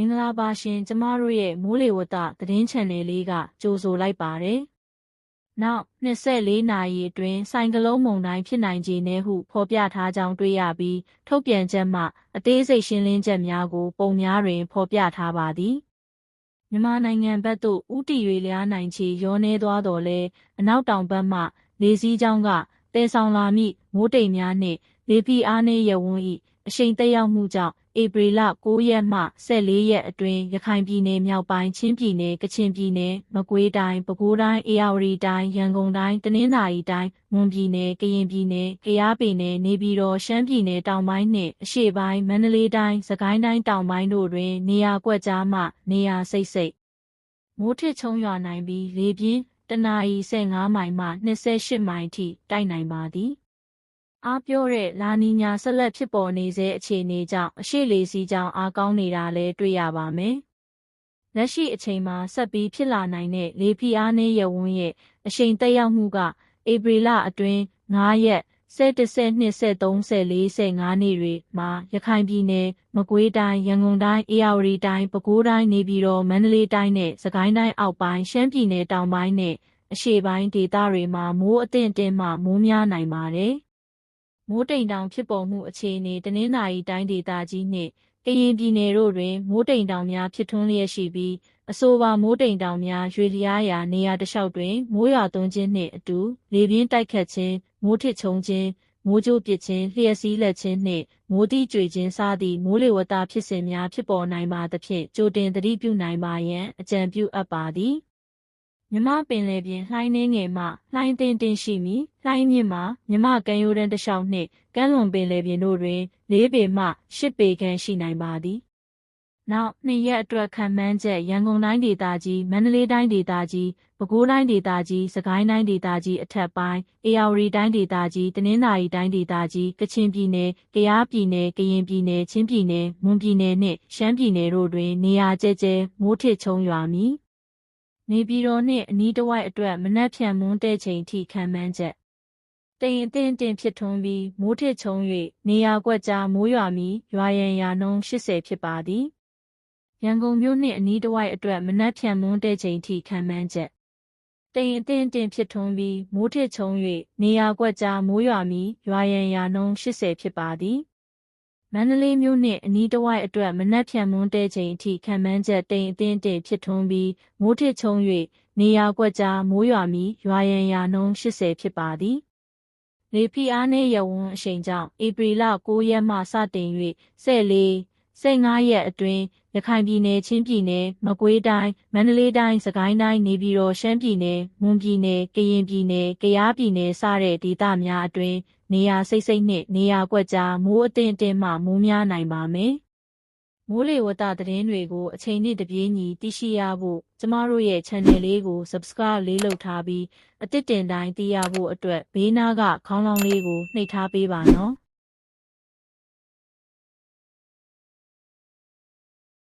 င်္ဂလာပါရှင်ကျမတို့ရဲ့မိုးလေဝသသတင်း channel လေးကကြိုဆိုလိုက်ပါတယ်။နောက်24နာရီအတွင်းစိုင်ကလုံးမုန်တိုင်းဖြစ်နိုင်ခြေနဲ့ဟုဖော်ပြထားကြောင်းတွေ့ရပြီးထုတ်ပြန်ချက်မှအသေးစိတ်ရှင်းလင်းချက်များကို ပုံများတွင် ဖော်ပြထားပါသည်။မြန်မာနိုင်ငံဘက်သို့ဥတီ၍လျားနိုင်ခြေရောနေသွားတော်လဲအနောက်တောင်ဘက်မှလေစည်းကြောင်းကတဲဆောင်လာမိမိုးတိမ်များနှင့်လေပြင်းအားနည်းရဝန်း၏ အရှိန်သက်ရောက်မှုကြောင့်ဧပြီလ9ရက်မှ14ရက်အတွင်းရခိုင်ပြည်နယ်မြောက်ပိုင်းချင်းပြည်နယ်ကချင်ပြည်နယ်မကွေးတိုင်းပဲခူးတိုင်းအေရဝတီတိုင်းရန်ကုန်တိုင်းတနင်္သာရီတိုင်းမွန်ပြည်နယ်ကရင်ပြည်နယ်ကယားပြည်နယ်နေပြည်တော်ရှမ်းပြည်နယ်တောင်ပိုင်းနှင့်အရှေ့ပိုင်းမန္တလေးတိုင်းစကိုင်းတိုင်းတောင်ပိုင်းတို့တွင် နေရာကွက်ကြားမှနေရာစိတ်စိတ်မိုးထစ်ချုံရွာနိုင်ပြီးလေပြင်းတနအီ15မိုင်မှ28မိုင်ထိတိုက်နိုင်ပါသည် အားပြောတဲ့လာနီညာဆက်လက်ဖြစ်ပေါ်နေစေအခြေအနေကြောင့်အရှိလေစီးကြောင့်အားကောင်းနေတာလည်းတွေ့ရပါမယ်။လက်ရှိအချိန်မှာဆက်ပြီးဖြစ်လာနိုင်တဲ့လေဖိအားနည်းရဝန်းရဲ့အရှိန်သက်ရောက်မှုကဧပြီလအတွင်း9ရက်10 12 13 14 15နေ့တွေမှာရခိုင်ပြည်နယ်မကွေးတိုင်းရန်ကုန်တိုင်းအေရဝတီတိုင်းပဲခူးတိုင်းနေပြည်တော်မန္တလေးတိုင်းနဲ့စကိုင်းတိုင်းအောက်ပိုင်းရှမ်းပြည်နယ်တောင်ပိုင်းနဲ့အရှေ့ပိုင်းဒေသတွေမှာမိုးအသင့်အတင့်မှမိုးများနိုင်ပါတယ်။ မိုးတိမ်တောင်ဖြစ်ပေါ်မှုအခြေအနေတနင်္သာရီတိုင်းဒေသကြီးနှင့်ကရင်ပြည်နယ်တို့တွင်မိုးတိမ်တောင်များဖြစ်ထွန်းလျက်ရှိပြီးအဆိုပါမိုးတိမ်တောင်များရွေလျားရာနေရာတစ်လျှောက်တွင်မိုးရွာသွန်းခြင်းနှင့်အတူလေပြင်းတိုက်ခတ်ခြင်းမိုးထစ်ချုံခြင်းမိုးကြိုးပစ်ခြင်းလျှက်စီးလက်ခြင်းနှင့်မိုးတိကျွေခြင်းစသည့်မိုးလေဝသဖြစ်စဉ်များဖြစ်ပေါ်နိုင်ပါသဖြင့်ကြိုတင်သတိပြုနိုင်ပါရန်အကြံပြုအပ်ပါသည် မြမပင်လယ်ပြင်လှိုင်းနှင်းငယ်မှလှိုင်းတင်တင်ရှိမီလှိုင်းမြင့်မှာမြမကမ်းရိုးတန်းတစ်လျှောက်နှင့်ကမ်းလွန်ပင်လယ်ပြင်တို့တွင်၄ပေမှ၈ပေခန့်ရှိနိုင်ပါသည်နောက်နှစ်ရက်အတွက်ခံမှန်းချက်ရန်ကုန်တိုင်းဒေသကြီးမန္တလေးတိုင်းဒေသကြီးပဲခူးတိုင်းဒေသကြီးစကိုင်းတိုင်းဒေသကြီးအထက်ပိုင်းအေရဝတီတိုင်းဒေသကြီးတနင်္သာရီတိုင်းဒေသကြီးကချင်ပြည်နယ်ကယားပြည်နယ်ကရင်ပြည်နယ်ချင်းပြည်နယ်မွန်ပြည်နယ်နှင့်ရှမ်းပြည်နယ်တို့တွင်နေရာကျဲကျဲမိုးထစ်ချုံရွာမည် နေပြည်တော်နှင့်အနီးတစ်ဝိုက်အတွက်မနက်ဖြန်မွန်းတဲ့ချိန်ထိခံမှန်းချက်တိမ်အသင့်တင်ဖြစ်ထွန်းပြီးမိုးထစ်ချုံ၍နေရာကွက်ကြားမိုးရွာမီရွာရန်ရာနှုန်း80ဖြစ်ပါသည်ရန်ကုန်မြို့နှင့်အနီးတစ်ဝိုက်အတွက်မနက်ဖြန်မွန်းတဲ့ချိန်ထိခံမှန်းချက်တိမ်အသင့်တင်ဖြစ်ထွန်းပြီးမိုးထစ်ချုံ၍နေရာကွက်ကြားမိုးရွာမီရွာရန်ရာနှုန်း80ဖြစ်ပါသည် မန္တလေးမြို့နှင့်အနီးတစ်ဝိုက်အတွက်မနက်ဖြန်မွန်းတဲချိန်အထိခံမှန်းချက်တိမ်အသင်းတင်ဖြစ်ထွန်းပြီးမိုးထစ်ချုံ၍နေရာကွက်ကြားမိုးရွာမီရွာရန်ရာနှုန်း80ဖြစ်ပါသည်လေဖီအားနှင့်ရဝန်းအရှိန်ကြောင့်ဧပြီလ9ရက်မှစတင်၍14 15ရက်အတွင်းရခိုင်ပြည်နယ်ချင်းပြည်နယ်မကွေးတိုင်းမန္တလေးတိုင်းစကိုင်းတိုင်းနေပြည်တော်ရှမ်းပြည်နယ်မွန်ပြည်နယ်ကရင်ပြည်နယ်ကယားပြည်နယ်စတဲ့ဒေသများအတွင်းနေရာစိတ်စိတ်နှင့်နေရာကွက်ကြားမိုးအသင့်အတင့်မှမိုးများနိုင်ပါမယ်။မိုးလေဝသသတင်းတွေကိုအချိန်နဲ့တပြေးညီသိရှိရဖို့ကျမတို့ရဲ့ channel လေးကို subscribe လေးလုပ်ထားပြီးအသစ်တင်တိုင်းသိရဖို့အတွက်ဘေးနားကခေါင်းလောင်းလေးကိုနှိပ်ထားပေးပါနော်။